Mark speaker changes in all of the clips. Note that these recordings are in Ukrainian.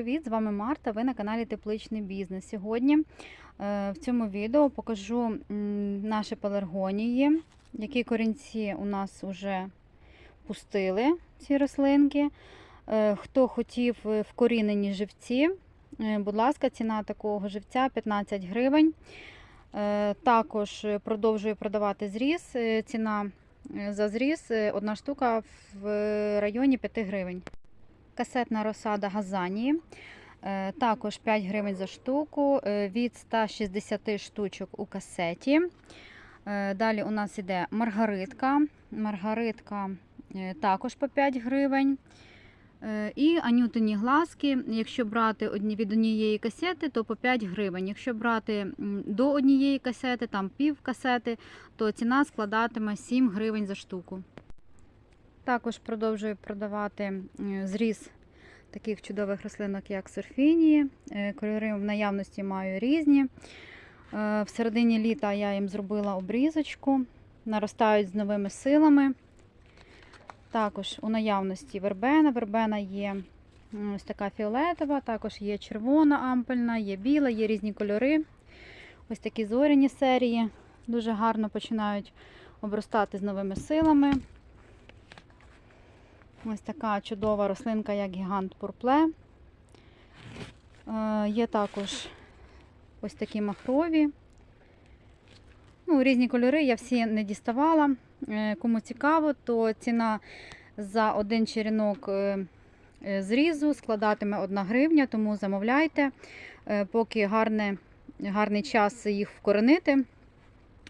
Speaker 1: привіт! З вами Марта. Ви на каналі Тепличний бізнес. Сьогодні е, в цьому відео покажу наші пеларгонії, які корінці у нас вже пустили, ці рослинки. Е, Хто хотів е, вкорінені живці, будь ласка, ціна такого живця 15 гривень. Також продовжую продавати зріз. Ціна за зріз одна штука в районі 5 гривень. Касетна розсада газанії. Е, Також 5 гривень за штуку, е, від 160 штучок у касеті. Е, Далі у нас іде маргаритка. Маргаритка також по 5 гривень. І анютині глазки. Якщо брати від однієї касети, то по 5 гривень. Якщо брати до однієї касети, там пів касети, то ціна складатиме 7 гривень за штуку. Також продовжую продавати зріз таких чудових рослинок, як сурфінії. Е, Кольори в наявності маю різні. Е, В середині літа я їм зробила обрізочку, наростають з новими силами. Також у наявності вербена. Вербена є ось така фіолетова, також є червона ампельна, є біла, є різні кольори. Ось такі зоряні серії. Дуже гарно починають обростати з новими силами. Ось така чудова рослинка, як гігант пурпле. Е, Є також ось такі махрові. Ну, різні кольори я всі не діставала. Е, Кому цікаво, то ціна за один черенок е, зрізу складатиме 1 гривня, тому замовляйте, поки гарне, гарний час їх вкоренити.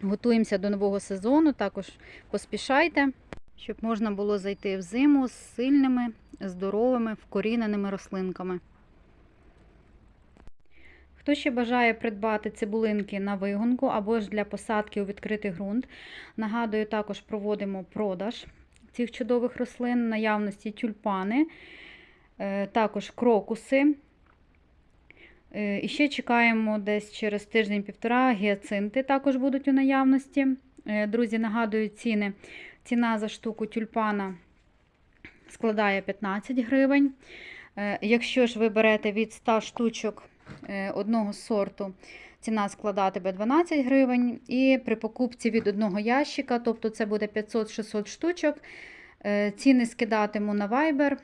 Speaker 1: Готуємося до нового сезону, також поспішайте щоб можна було зайти в зиму з сильними, здоровими, вкоріненими рослинками. Хто ще бажає придбати цибулинки на вигонку або ж для посадки у відкритий ґрунт, нагадую, також проводимо продаж цих чудових рослин, наявності тюльпани, е, також крокуси. Е, І ще чекаємо десь через тиждень-півтора гіацинти також будуть у наявності. Е, Друзі, нагадую ціни. Ціна за штуку тюльпана складає 15 гривень. Е, Якщо ж ви берете від 100 штучок е, одного сорту, ціна складатиме 12 гривень. І при покупці від одного ящика, тобто це буде 500-600 штучок, е, ціни скидатиму на Viber.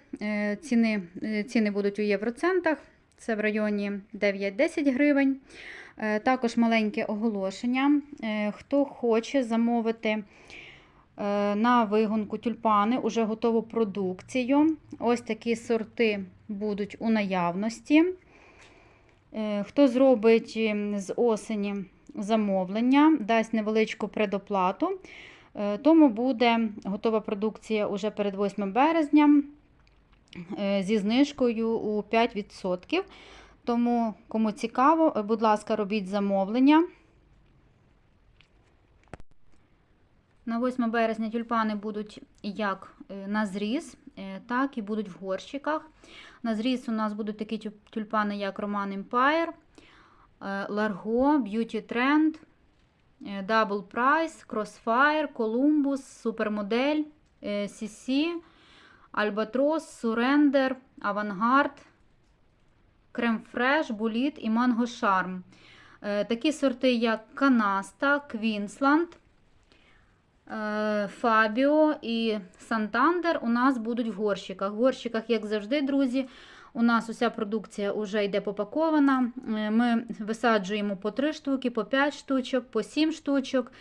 Speaker 1: Ціни, ціни будуть у євроцентах, це в районі 9-10 гривень. Також маленьке оголошення. Хто хоче замовити на вигонку тюльпани уже готову продукцію. Ось такі сорти будуть у наявності. Е, Хто зробить ем, з осені замовлення, дасть невеличку предоплату, е, тому буде готова продукція уже перед 8 березня е, зі знижкою у 5%. Тому, кому цікаво, е, будь ласка, робіть замовлення. На 8 березня тюльпани будуть як е, на зріз, е, так і будуть в горщиках. На зріз у нас будуть такі тюльпани, як Roman Empire, е, Largo, Beauty Trend, Double Price, Crossfire, Columbus, е, CC, Albatros, Surrender, Avantgarde, Крем Фреш, Буліт і Шарм. Е, Такі сорти, як Канаста, Квінсланд, Фабіо і Сантандер у нас будуть в горщиках. В горщиках, як завжди, друзі, у нас уся продукція вже йде попакована. Е, Ми висаджуємо по 3 штуки, по 5 штучок, по 7 штучок.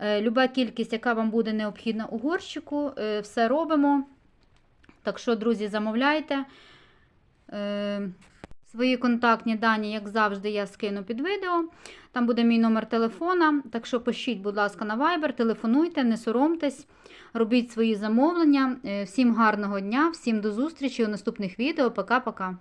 Speaker 1: Е, Люба кількість, яка вам буде необхідна у горщику, е, все робимо. Так що, друзі, замовляйте. Свої контактні дані, як завжди, я скину під відео. Там буде мій номер телефона. Так що пишіть, будь ласка, на Viber, телефонуйте, не соромтесь, робіть свої замовлення. Е, Всім гарного дня, всім до зустрічі у наступних відео. Пока-пока.